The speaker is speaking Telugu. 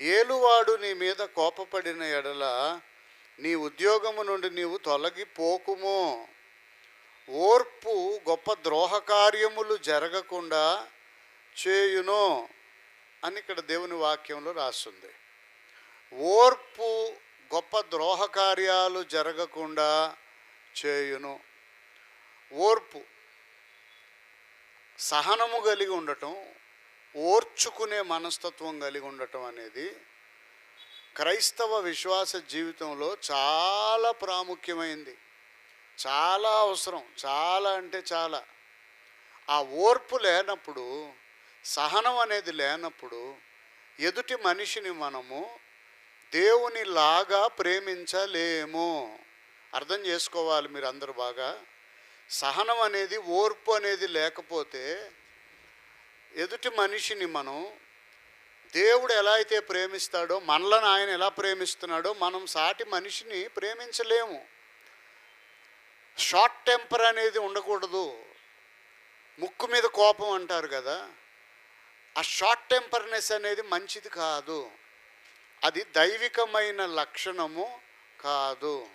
ఏలువాడు నీ మీద కోపపడిన ఎడల నీ ఉద్యోగము నుండి నీవు తొలగిపోకుము ఓర్పు గొప్ప ద్రోహకార్యములు జరగకుండా చేయును అని ఇక్కడ దేవుని వాక్యంలో రాస్తుంది ఓర్పు గొప్ప ద్రోహకార్యాలు జరగకుండా చేయును. ఓర్పు సహనము కలిగి ఉండటం ఓర్చుకునే మనస్తత్వం కలిగి ఉండటం అనేది క్రైస్తవ విశ్వాస జీవితంలో చాలా ప్రాముఖ్యమైంది. చాలా అవసరం చాలా అంటే చాలా. ఆ ఓర్పు లేనప్పుడు సహనం అనేది లేనప్పుడు ఎదుటి మనిషిని మనము దేవుని లాగా ప్రేమించలేము. అర్థం చేసుకోవాలి మీరు అందరూ బాగా. సహనం అనేది ఓర్పు అనేది లేకపోతే ఎదుటి మనిషిని మనం దేవుడు ఎలా అయితే ప్రేమిస్తాడో మనలను ఆయన ఎలా ప్రేమిస్తున్నాడో మనం సాటి మనిషిని ప్రేమించలేము. షార్ట్ టెంపర్ అనేది ఉండకూడదు. ముక్కు మీద కోపం అంటారు కదా ఆ షార్ట్ టెంపర్నెస్ అనేది మంచిది కాదు. అది దైవికమైన లక్షణము కాదు.